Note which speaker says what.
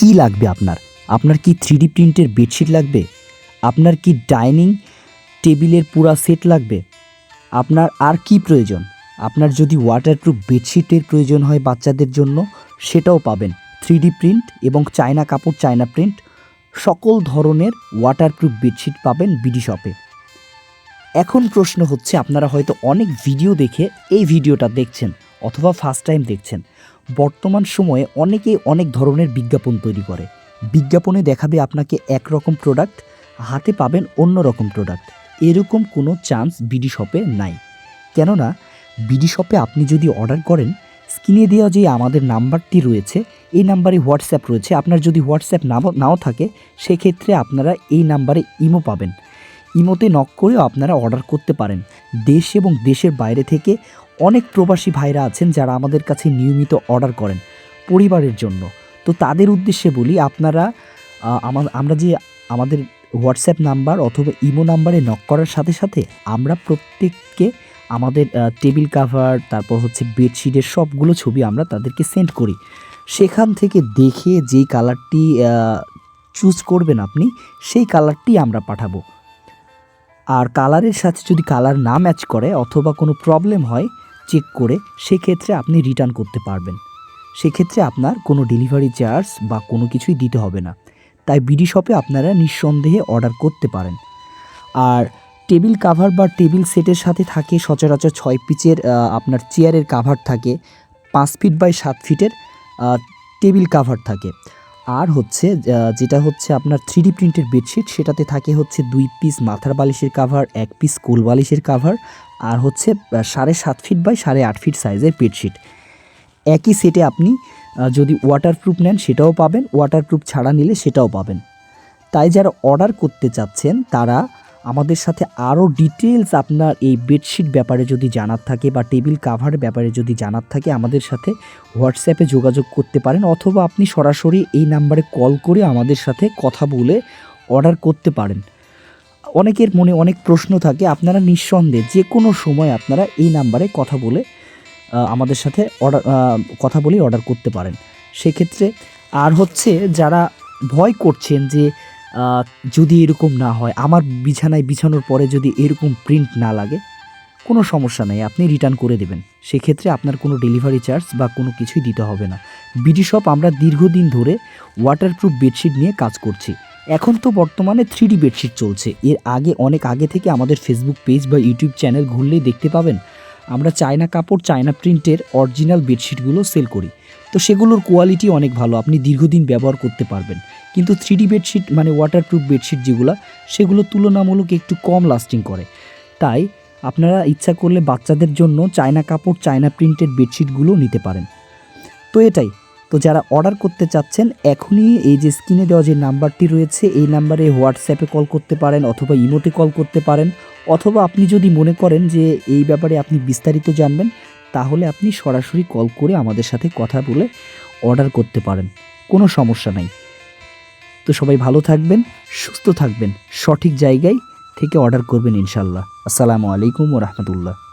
Speaker 1: কি লাগবে আপনার? আপনার কি থ্রি ডি প্রিন্টের বেডশিট লাগবে? আপনার কি ডাইনিং টেবিলের পুরা সেট লাগবে? আপনার আর কি প্রয়োজন? আপনার যদি ওয়াটারপ্রুফ বেডশিটের প্রয়োজন হয় বাচ্চাদের জন্য, সেটাও পাবেন। থ্রি প্রিন্ট এবং চায়না কাপড়, চায়না প্রিন্ট সকল ধরনের ওয়াটারপ্রুফ বেডশিট পাবেন বিডি শপে এখন প্রশ্ন হচ্ছে, আপনারা হয়তো অনেক ভিডিও দেখে এই ভিডিওটা দেখছেন অথবা ফার্স্ট টাইম দেখছেন। বর্তমান সময়ে অনেকেই অনেক ধরনের বিজ্ঞাপন তৈরি করে। বিজ্ঞাপনে দেখাবে আপনাকে একরকম প্রোডাক্ট হাতে পাবেন অন্য রকম প্রোডাক্ট এরকম কোনো চান্স বিডি শপে নাই। কেননা বিডি শপে আপনি যদি অর্ডার করেন, স্ক্রিনে দেওয়া যে আমাদের নাম্বারটি রয়েছে, এই নাম্বারে হোয়াটসঅ্যাপ রয়েছে। আপনার যদি হোয়াটসঅ্যাপ নাও নাও থাকে, সেক্ষেত্রে আপনারা এই নাম্বারে ইমো পাবেন। ইমোতে নক করেও আপনারা অর্ডার করতে পারেন। দেশ এবং দেশের বাইরে থেকে অনেক প্রবাসী ভাইরা আছেন যারা আমাদের কাছে নিয়মিত অর্ডার করেন পরিবারের জন্য। তো তাদের উদ্দেশ্যে বলি, আপনারা আমরা যে আমাদের হোয়াটসঅ্যাপ নাম্বার অথবা ইমো নাম্বারে নক করার সাথে সাথে আমরা প্রত্যেককে আমাদের টেবিল কাভার, তারপর হচ্ছে বেডশিটের সবগুলো ছবি আমরা তাদেরকে সেন্ড করি। সেখান থেকে দেখে যেই কালারটি চুজ করবেন আপনি, সেই কালারটি আমরা পাঠাবো। আর কালারের সাথে যদি কালার না ম্যাচ করে অথবা কোনো প্রবলেম হয় চেক করে, সেক্ষেত্রে আপনি রিটার্ন করতে পারবেন। সেক্ষেত্রে আপনার কোনো ডেলিভারি চার্জ বা কোনো কিছুই দিতে হবে না। তাই বিডি শপে আপনারা নিঃসন্দেহে অর্ডার করতে পারেন। আর টেবিল কাভার বা টেবিল সেটের সাথে থাকে সচরাচর ছয় পিচের আপনার চেয়ারের কাভার থাকে, পাঁচ ফিট বাই সাত ফিটের টেবিল কাভার থাকে। আর হচ্ছে যেটা হচ্ছে আপনার থ্রি ডি প্রিন্টের বেডশিট সেটাতে থাকে হচ্ছে দুই পিস মাথার বালিশের কাভার এক পিস কোল বালিশের কাভার আর হচ্ছে সাড়ে সাত ফিট বাই সাড়ে আট ফিট সাইজের বেডশিট একই সেটে আপনি যদি ওয়াটারপ্রুফ নেন, সেটাও পাবেন ওয়াটারপ্রুফ ছাড়া নিলে সেটাও পাবেন। তাই যারা অর্ডার করতে চাচ্ছেন, তারা আমাদের সাথে আরও ডিটেলস আপনার এই বেডশিট ব্যাপারে যদি জানার থাকে বা টেবিল কাভার ব্যাপারে যদি জানার থাকে আমাদের সাথে হোয়াটসঅ্যাপে যোগাযোগ করতে পারেন অথবা আপনি সরাসরি এই নাম্বারে কল করে আমাদের সাথে কথা বলে অর্ডার করতে পারেন। অনেকের মনে অনেক প্রশ্ন থাকে, আপনারা নিঃসন্দেহে যে কোনো সময় আপনারা এই নাম্বারে কথা বলে আমাদের সাথে অর্ডার কথা বলেই অর্ডার করতে পারেন। সেক্ষেত্রে আর হচ্ছে যারা ভয় করছেন যে যদি এরকম না হয়, আমার বিছানায় বিছানোর পরে যদি এরকম প্রিন্ট না লাগে, কোনো সমস্যা নেই, আপনি রিটার্ন করে দেবেন। সেক্ষেত্রে আপনার কোনো ডেলিভারি চার্জ বা কোনো কিছুই দিতে হবে না। বিডি শপ আমরা দীর্ঘদিন ধরে ওয়াটারপ্রুফ বেডশিট নিয়ে কাজ করছি। এখন তো বর্তমানে থ্রি বেডশিট চলছে। এর আগে, অনেক আগে থেকে আমাদের ফেসবুক পেজ বা ইউটিউব চ্যানেল ঘুরলেই দেখতে পাবেন, আমরা চায়না কাপড়, চায়না প্রিন্টের অরিজিনাল বেডশিটগুলো সেল করি। তো সেগুলোর কোয়ালিটি অনেক ভালো, আপনি দীর্ঘদিন ব্যবহার করতে পারবেন। কিন্তু থ্রি ডি বেডশিট মানে ওয়াটারপ্রুফ বেডশিট যেগুলো, সেগুলো তুলনামূলক একটু কম লাস্টিং করে। তাই আপনারা ইচ্ছা করলে বাচ্চাদের জন্য চায়না কাপড়, চায়না প্রিন্টেড বেডশিটগুলো নিতে পারেন। তো এটাই, তো যারা অর্ডার করতে চাচ্ছেন, এখনই এই যে স্ক্রিনে দেওয়া যে নাম্বারটি রয়েছে, এই নাম্বারে হোয়াটসঅ্যাপে কল করতে পারেন অথবা ইমোতে কল করতে পারেন। অথবা আপনি যদি মনে করেন যে এই ব্যাপারে আপনি বিস্তারিত জানবেন তাহলে আপনি সরাসরি কল করে আমাদের সাথে কথা বলে অর্ডার করতে পারেন। কোনো সমস্যা নাই। তো সবাই ভালো থাকবেন, সুস্থ থাকবেন। সঠিক জায়গায় থেকে অর্ডার করবেন ইনশাল্লাহ আসসালামু আলাইকুম ও রহমতুল্লাহ।